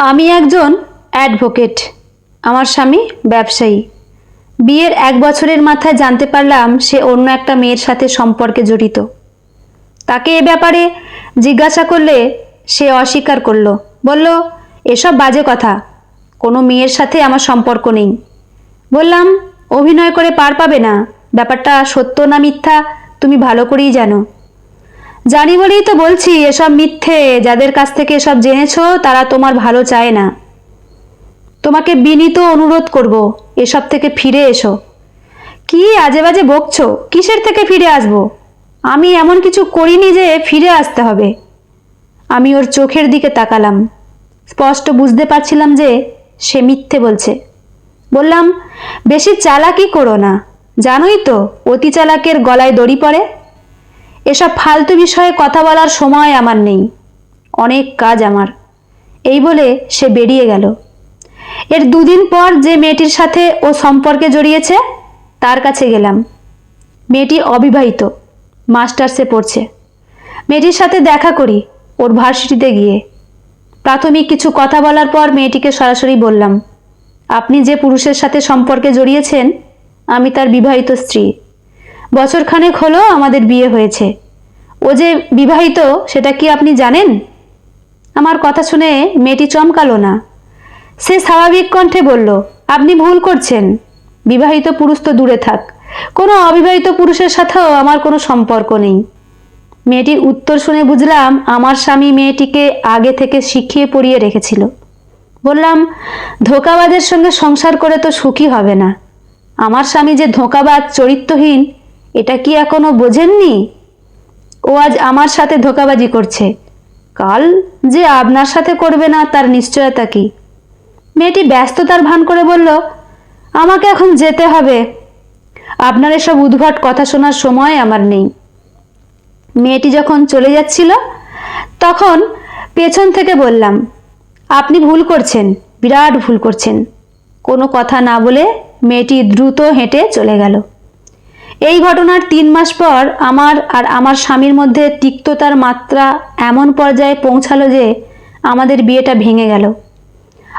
আমি একজন অ্যাডভোকেট। আমার স্বামী ব্যবসায়ী। বিয়ের এক বছরের মাথায় জানতে পারলাম সে অন্য একটা মেয়ের সাথে সম্পর্কে জড়িত। তাকে এ ব্যাপারে জিজ্ঞাসা করলে সে অস্বীকার করল। বলল, এসব বাজে কথা। কোনো মেয়ের সাথে আমার সম্পর্ক নেই। বললাম, অভিনয় করে পার পাবে না। ব্যাপারটা সত্য না মিথ্যা তুমি ভালো করেই জানো। জানি বলেই তো বলছি, এসব মিথ্যে। যাদের কাছ থেকে এসব জেনেছো, তারা তোমার ভালো চায় না। তোমাকে বিনীত অনুরোধ করব, এসব থেকে ফিরে এসো। কি আজে বাজে বকছো? কিসের থেকে ফিরে আসব? আমি এমন কিছু করিনি যে ফিরে আসতে হবে। আমি ওর চোখের দিকে তাকালাম। স্পষ্ট বুঝতে পারছিলাম যে সে মিথ্যে বলছে। বললাম, বেশি চালাকি করো না। জানোই তো, অতি চালাকের গলায় দড়ি পড়ে। এসব ফালতু বিষয়ে কথা বলার সময় আমার নেই। অনেক কাজ আমার। এই বলে সে বেরিয়ে গেল। এর দুদিন পর যে মেয়েটির সাথে ও সম্পর্কে জড়িয়েছে, তার কাছে গেলাম। মেয়েটি অবিবাহিত, মাস্টার্সে পড়ছে। মেয়েটির সাথে দেখা করি ওর ভার্সিটিতে গিয়ে। প্রাথমিক কিছু কথা বলার পর মেয়েটিকে সরাসরি বললাম, আপনি যে পুরুষের সাথে সম্পর্কে জড়িয়েছেন, আমি তার বিবাহিত স্ত্রী। বছরখানেক হলো আমাদের বিয়ে হয়েছে। ও যে বিবাহিত, সেটা কি আপনি জানেন? আমার কথা শুনে মেয়েটি চমকালো না। সে স্বাভাবিক কণ্ঠে বলল, আপনি ভুল করছেন। বিবাহিত পুরুষ তো দূরে থাক। কোনো অবিবাহিত পুরুষের সাথেও আমার কোনো সম্পর্ক নেই। মেয়েটির উত্তর শুনে বুঝলাম, আমার স্বামী মেয়েটিকে আগে থেকে শিখিয়ে পড়িয়ে রেখেছিল। বললাম, ধোকাবাজের সঙ্গে সংসার করে তো সুখী হবে না। আমার স্বামী যে ধোকাবাজ, চরিত্রহীন এটা কি এখনও বোঝেননি? ও আজ আমার সাথে ধোকাবাজি করছে। কাল যে আপনার সাথে করবে না তার নিশ্চয়তা কি? মেয়েটি ব্যস্ততার ভান করে বলল, আমাকে এখন যেতে হবে। আপনার এসব উদ্ভট কথা শোনার সময় আমার নেই। মেয়েটি যখন চলে যাচ্ছিল, তখন পেছন থেকে বললাম, আপনি ভুল করছেন, বিরাট ভুল করছেন। কোনো কথা না বলে মেয়েটি দ্রুত হেঁটে চলে গেল। এই ঘটনার তিন মাস পর আমার আর আমার স্বামীর মধ্যে তিক্ততার মাত্রা এমন পর্যায়ে পৌঁছালো যে আমাদের বিয়েটা ভেঙে গেল।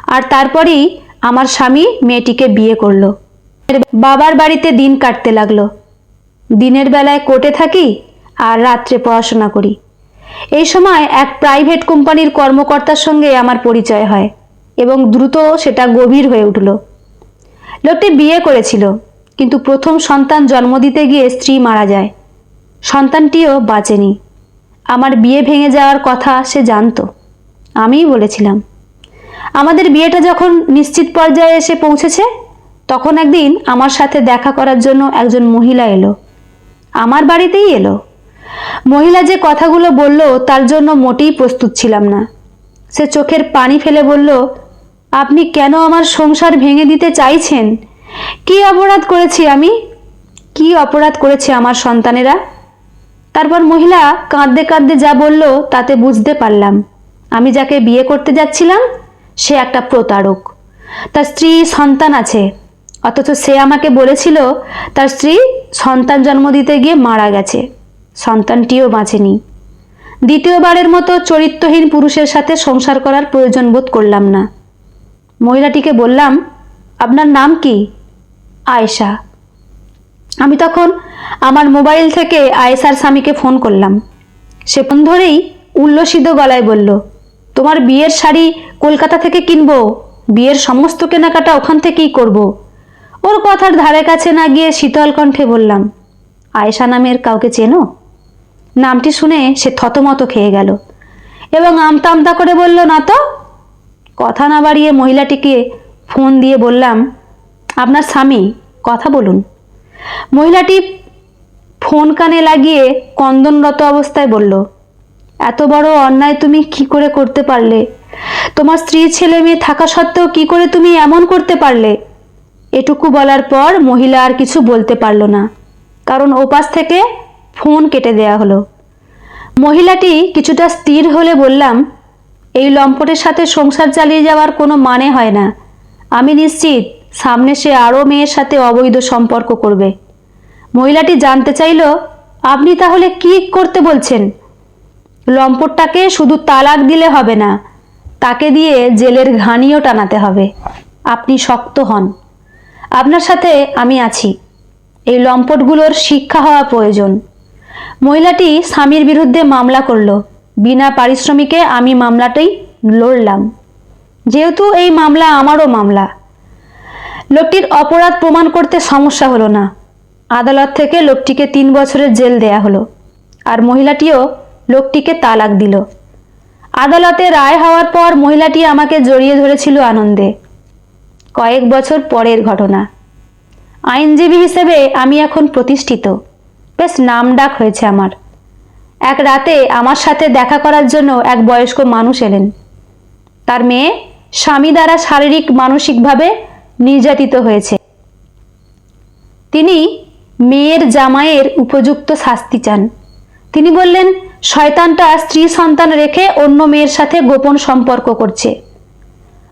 আর তারপরেই আমার স্বামী মেয়েটিকে বিয়ে করল। বাবার বাড়িতে দিন কাটতে লাগল। দিনের বেলায় কোর্টে থাকি আর রাত্রে পড়াশোনা করি। এই সময় এক প্রাইভেট কোম্পানির কর্মকর্তার সঙ্গে আমার পরিচয় হয় এবং দ্রুত সেটা গভীর হয়ে উঠল। লোকটি বিয়ে করেছিল। কিন্তু প্রথম সন্তান জন্ম দিতে গিয়ে স্ত্রী মারা যায়। সন্তানটিও বাঁচেনি। আমার বিয়ে ভেঙে যাওয়ার কথা সে জানতো। আমিই বলেছিলাম। আমাদের বিয়েটা যখন নিশ্চিত পর্যায়ে এসে পৌঁছেছে, তখন একদিন আমার সাথে দেখা করার জন্য একজন মহিলা এলো। আমার বাড়িতেই এলো। মহিলা যে কথাগুলো বলল, তার জন্য মোটেই প্রস্তুত ছিলাম না। সে চোখের পানি ফেলে বলল, আপনি কেন আমার সংসার ভেঙে দিতে চাইছেন? কি অপরাধ করেছি আমি? কি অপরাধ করেছে আমার সন্তানেরা? তারপর মহিলা কাঁদতে কাঁদতে যা বলল, তাতে বুঝতে পারলাম। আমি যাকে বিয়ে করতে যাচ্ছিলাম, সে একটা প্রতারক। তার স্ত্রী সন্তান আছে, অথচ সে আমাকে বলেছিল, তার স্ত্রী সন্তান জন্ম দিতে গিয়ে মারা গেছে। সন্তানটিও বাঁচেনি। দ্বিতীয়বারের মতো চরিত্রহীন পুরুষের সাথে সংসার করার প্রয়োজন বোধ করলাম না। মহিলাটিকে বললাম, আপনার নাম কি? আয়েশা। আমি তখন আমার মোবাইল থেকে আয়েশার স্বামীকে ফোন করলাম। সে ফোন ধরেই উল্লসিত গলায় বলল, তোমার বিয়ের শাড়ি কলকাতা থেকে কিনবো? বিয়ের সমস্ত কেনাকাটা ওখান থেকেই করব। ওর কথার ধারে কাছে না গিয়ে শীতল কণ্ঠে বললাম, আয়েশা নামের কাউকে চেনো? নামটি শুনে সে থতমত খেয়ে গেল এবং আমতা আমতা করে বলল, না তো। কথা না বাড়িয়ে মহিলাটিকে ফোন দিয়ে বললাম, আপনার স্বামী কথা বলুন। মহিলাটি ফোন কানে লাগিয়ে কন্দনরত অবস্থায় বলল, এত বড় অন্যায় তুমি কি করে করতে পারলে? তোমার স্ত্রী ছেলে মেয়ে থাকা সত্ত্বেও কি করে তুমি এমন করতে পারলে? এটুকু বলার পর মহিলা আর কিছু বলতে পারল না, কারণ ওপাশ থেকে ফোন কেটে দেয়া হলো। মহিলাটি কিছুটা স্থির হলে বললাম, এই লম্পটের সাথে সংসার চালিয়ে যাওয়ার কোনো মানে হয় না। আমি নিশ্চিত সামনে সে আরও মেয়ের সাথে অবৈধ সম্পর্ক করবে। মহিলাটি জানতে চাইল, আপনি তাহলে কি করতে বলছেন? লম্পটটাকে শুধু তালাক দিলে হবে না, তাকে দিয়ে জেলের ঘানিও টানাতে হবে। আপনি শক্ত হন। আপনার সাথে আমি আছি। এই লম্পটগুলোর শিক্ষা হওয়া প্রয়োজন। মহিলাটি স্বামীর বিরুদ্ধে মামলা করল। বিনা পারিশ্রমিকে আমি মামলাটাই লড়লাম। যেহেতু এই মামলা আমারও মামলা লোকটির অপরাধ প্রমাণ করতে সমস্যা হলো না। আদালত থেকে লোকটিকে তিন বছরের জেল দেয়া হলো আর মহিলাটিও লোকটিকে তালাক দিল। আদালতে রায় হওয়ার পর মহিলাটি আমাকে জড়িয়ে ধরেছিল আনন্দে। কয়েক বছর পরের ঘটনা। আইনজীবী হিসেবে আমি এখন প্রতিষ্ঠিত। বেশ নামডাক হয়েছে আমার। এক রাতে আমার সাথে দেখা করার জন্য এক বয়স্ক মানুষ এলেন। তার মেয়ে স্বামী দ্বারা শারীরিক, মানসিকভাবে নির্যাতিত হয়েছে। তিনি মেয়ের জামাইয়ের উপযুক্ত শাস্তি চান। তিনি বললেন, শয়তানটা স্ত্রী সন্তান রেখে অন্য মেয়ের সাথে গোপন সম্পর্ক করছে।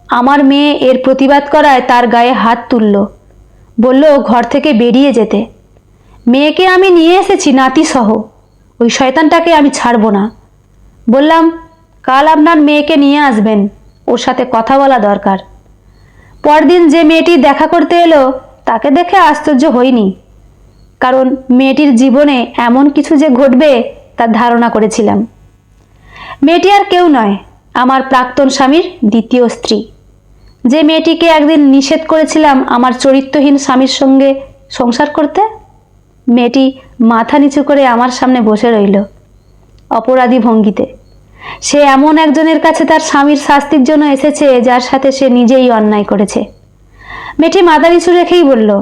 আমার মেয়ে এর প্রতিবাদ করায় তার গায়ে হাত তুলল। বলল, ঘর থেকে বেরিয়ে যেতে। মেয়েকে আমি নিয়ে এসেছি, নাতিসহ। ওই শয়তানটাকে আমি ছাড়ব না। বললাম, কাল আপনার মেয়েকে নিয়ে আসবেন। ওর সাথে কথা বলা দরকার। পরদিন যে মেয়েটি দেখা করতে এলো, তাকে দেখে আশ্চর্য হইনি। কারণ মেয়েটির জীবনে এমন কিছু যে ঘটবে তার ধারণা করেছিলাম। মেয়েটি আর কেউ নয়, আমার প্রাক্তন স্বামীর দ্বিতীয় স্ত্রী। যে মেয়েটিকে একদিন নিষেধ করেছিলাম আমার চরিত্রহীন স্বামীর সঙ্গে সংসার করতে, মেয়েটি মাথা নিচু করে আমার সামনে বসে রইল, অপরাধী ভঙ্গিতে। সে এমন একজনের কাছে তার স্বামীর শাস্তির জন্য এসেছে যার সাথে সে নিজেই অন্যায় করেছে। মেয়েটি মাথা নিচু রেখেই বলল,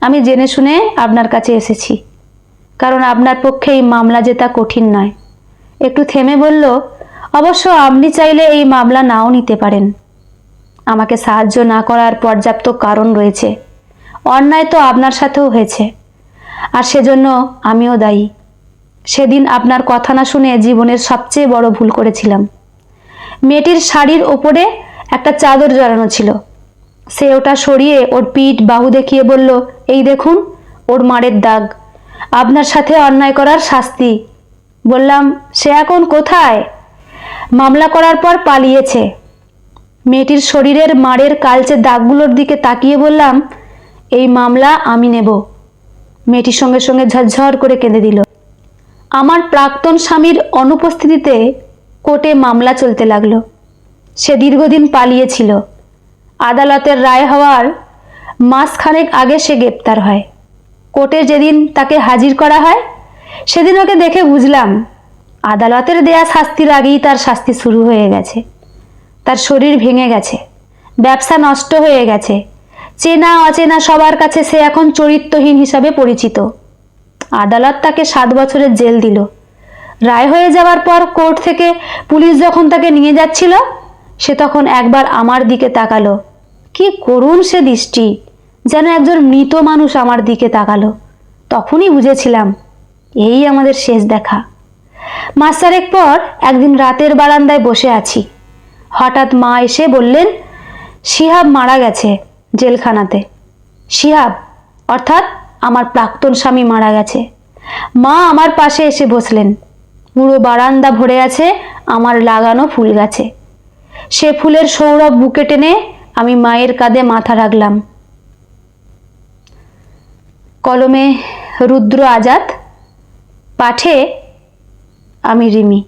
আমি জেনে শুনে আপনার কাছে এসেছি। কারণ আপনার পক্ষে এই মামলা জেতা কঠিন নয়। একটু থেমে বলল, অবশ্য আপনি চাইলে এই মামলা নাও নিতে পারেন। আমাকে সাহায্য না করার পর্যাপ্ত কারণ রয়েছে। অন্যায় তো আপনার সাথেও হয়েছে। আর সেজন্য আমিও দায়ী। সেদিন আপনার কথা না শুনে জীবনের সবচেয়ে বড় ভুল করেছিলাম। মেয়েটির শাড়ির ওপরে একটা চাদর জড়ানো ছিল। সে ওটা সরিয়ে ওর পিঠ বাহু দেখিয়ে বলল, এই দেখুন, ওর মারের দাগ। আপনার সাথে অন্যায় করার শাস্তি। বললাম, সে এখন কোথায়? মামলা করার পর পালিয়েছে। মেয়েটির শরীরের মারের কালচে দাগগুলোর দিকে তাকিয়ে বললাম, এই মামলা আমি নেব। মেয়েটির সঙ্গে সঙ্গে ঝরঝর করে কেঁদে দিল। আমার প্রাক্তন স্বামীর অনুপস্থিতিতে কোর্টে মামলা চলতে লাগল। সে দীর্ঘদিন পালিয়েছিল। আদালতের রায় হওয়ার মাসখানেক আগে সে গ্রেপ্তার হয়। কোর্টে যেদিন তাকে হাজির করা হয়, সেদিন ওকে দেখে বুঝলাম আদালতের দেয়া শাস্তির আগেই তার শাস্তি শুরু হয়ে গেছে। তার শরীর ভেঙে গেছে, ব্যবসা নষ্ট হয়ে গেছে। চেনা অচেনা সবার কাছে সে এখন চরিত্রহীন হিসাবে পরিচিত। আদালত তাকে সাত বছরের জেল দিল। রায় হয়ে যাওয়ার পর কোর্ট থেকে পুলিশ যখন তাকে নিয়ে যাচ্ছিল, সে তখন একবার আমার দিকে তাকালো। কি করুণ সে দৃষ্টি, যেন একজন মৃত মানুষ আমার দিকে তাকালো। তখনই বুঝেছিলাম, এই আমাদের শেষ দেখা। মাস চারেক পর একদিন রাতের বারান্দায় বসে আছি। হঠাৎ মা এসে বললেন, শিহাব মারা গেছে জেলখানাতে। শিহাব, অর্থাৎ আমার প্রাক্তন স্বামী মারা গেছে। মা আমার পাশে এসে বসলেন। পুরো বারান্দা ভরে আছে আমার লাগানো ফুল গাছে। সে ফুলের সৌরভ বুকে টেনে আমি মায়ের কাঁধে মাথা রাখলাম। কলমে রুদ্র আজাদ, পাঠে আমি রিমি।